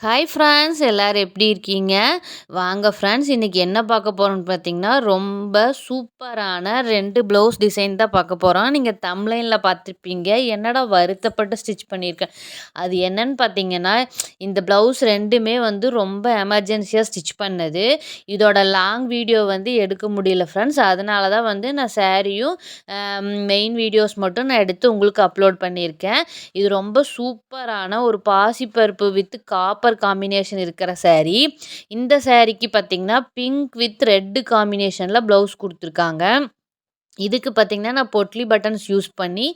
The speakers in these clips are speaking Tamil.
ஹாய் ஃப்ரெண்ட்ஸ் எல்லோரும் எப்படி இருக்கீங்க? வாங்க ஃப்ரெண்ட்ஸ் இன்றைக்கி என்ன பார்க்க போகிறோம்னு பார்த்தீங்கன்னா ரொம்ப சூப்பரான ரெண்டு ப்ளவுஸ் டிசைன் தான் பார்க்க போகிறோம் நீங்கள் தம்லைனில் பார்த்துருப்பீங்க. என்னடா வருத்தப்பட்டு ஸ்டிச் பண்ணியிருக்கேன் அது என்னன்னு பார்த்தீங்கன்னா இந்த ப்ளவுஸ் ரெண்டுமே வந்து ரொம்ப எமர்ஜென்சியாக ஸ்டிச் பண்ணது. இதோட லாங் வீடியோ வந்து எடுக்க முடியல ஃப்ரெண்ட்ஸ் அதனால தான் வந்து நான் சாரியும் மெயின் வீடியோஸ் மட்டும் நான் எடுத்து உங்களுக்கு அப்லோட் பண்ணியிருக்கேன். இது ரொம்ப சூப்பரான ஒரு பாசிப்பருப்பு வித் காப்பர் காம்பினேஷன் இருக்கிற சேரீ இந்த சேரீக்கு பார்த்திங்கன்னா பிங்க் வித் ரெட்டு காம்பினேஷனில் ப்ளவுஸ் கொடுத்துருக்காங்க. இதுக்கு பார்த்திங்கன்னா நான் பொட்லி பட்டன்ஸ் யூஸ் பண்ணி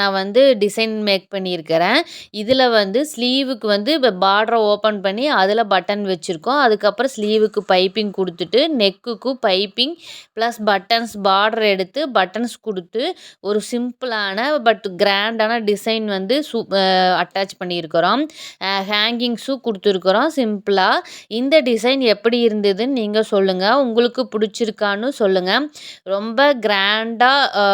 நான் வந்து டிசைன் மேக் பண்ணியிருக்கிறேன். இதில் வந்து ஸ்லீவுக்கு வந்து இப்போ பார்டரை ஓப்பன் பண்ணி அதில் பட்டன் வச்சுருக்கோம். அதுக்கப்புறம் ஸ்லீவுக்கு பைப்பிங் கொடுத்துட்டு நெக்குக்கும் பைப்பிங் ப்ளஸ் பட்டன்ஸ் பார்டர் எடுத்து பட்டன்ஸ் கொடுத்து ஒரு சிம்பிளான பட் கிராண்டான டிசைன் வந்து சூ அட்டாச் பண்ணியிருக்கிறோம். ஹேங்கிங்ஸும் கொடுத்துருக்குறோம். சிம்பிளாக இந்த டிசைன் எப்படி இருந்ததுன்னு நீங்கள் சொல்லுங்கள் உங்களுக்கு பிடிச்சிருக்கான்னு சொல்லுங்கள் ரொம்ப கிராண்ட் கிராண்டாக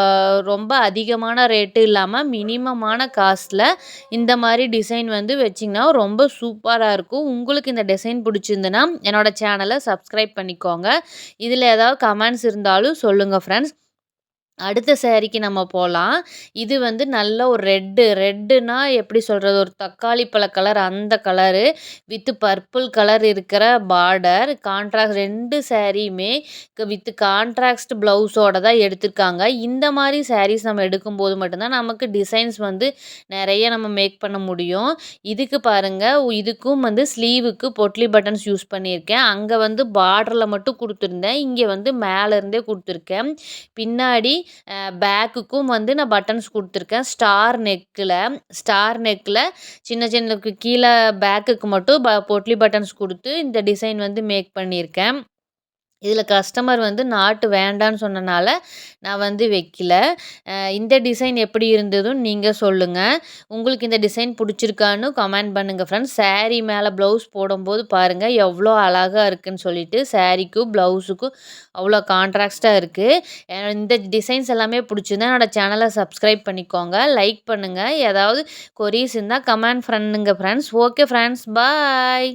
ரொம்ப அதிகமான ரேட்டு இல்லாமல் மினிமமான காஸ்ட்டில் இந்த மாதிரி டிசைன் வந்து வச்சிங்கன்னா ரொம்ப சூப்பராக இருக்கும். உங்களுக்கு இந்த டிசைன் பிடிச்சிருந்துன்னா என்னோடய சேனலை சப்ஸ்கிரைப் பண்ணிக்கோங்க. இதில் ஏதாவது கமெண்ட்ஸ் இருந்தாலும் சொல்லுங்கள் ஃப்ரெண்ட்ஸ் அடுத்த சேரீக்கு நம்ம போகலாம் இது வந்து நல்ல ஒரு ரெட்டு. ரெட்டுனா எப்படி சொல்கிறது ஒரு தக்காளி பழ கலர் அந்த கலரு. வித்து பர்பிள் கலர் இருக்கிற பார்டர். கான்ட்ராக்ட் ரெண்டு சேரீயுமே வித்து கான்ட்ராக்ட் ப்ளவுஸோட தான் எடுத்திருக்காங்க. இந்த மாதிரி சாரீஸ் நம்ம எடுக்கும்போது மட்டும்தான் நமக்கு டிசைன்ஸ் வந்து நிறைய நம்ம மேக் பண்ண முடியும். இதுக்கு பாருங்கள் இதுக்கும் வந்து ஸ்லீவுக்கு பொட்லி பட்டன்ஸ் யூஸ் பண்ணியிருக்கேன். அங்கே வந்து பார்டரில் மட்டும் கொடுத்துருந்தேன். இங்கே வந்து மேலேருந்தே கொடுத்துருக்கேன். பின்னாடி பேக்குக்கும் வந்து நான் பட்டன்ஸ் கொடுத்துருக்கேன். ஸ்டார் நெக்கில் ஸ்டார் நெக்கில் சின்ன சின்ன கீழே பேக்குக்கு மட்டும் ப பொட்லி பட்டன்ஸ் கொடுத்து இந்த டிசைன் வந்து மேக் பண்ணியிருக்கேன். இதில் கஸ்டமர் வந்து நாட்டு வேண்டான்னு சொன்னனால நான் வந்து வைக்கல. இந்த டிசைன் எப்படி இருந்ததுன்னு நீங்கள் சொல்லுங்கள் உங்களுக்கு இந்த டிசைன் பிடிச்சிருக்கான்னு கமெண்ட் பண்ணுங்கள் ஃப்ரெண்ட்ஸ் சேரீ மேலே ப்ளவுஸ் போடும்போது பாருங்கள் எவ்வளோ அழகாக இருக்குதுன்னு சொல்லிட்டு சேரீக்கும் ப்ளவுஸுக்கும் அவ்வளோ கான்ட்ராக்டாக இருக்குது இந்த டிசைன்ஸ் எல்லாமே பிடிச்சிருந்தா என்னோடய சேனலை சப்ஸ்கிரைப் பண்ணிக்கோங்க. லைக் பண்ணுங்கள் ஏதாவது கொரீஸ் இருந்தால் கமெண்ட் ஃப்ரெண்டுங்க ஃப்ரெண்ட்ஸ் ஓகே ஃப்ரெண்ட்ஸ் பாய்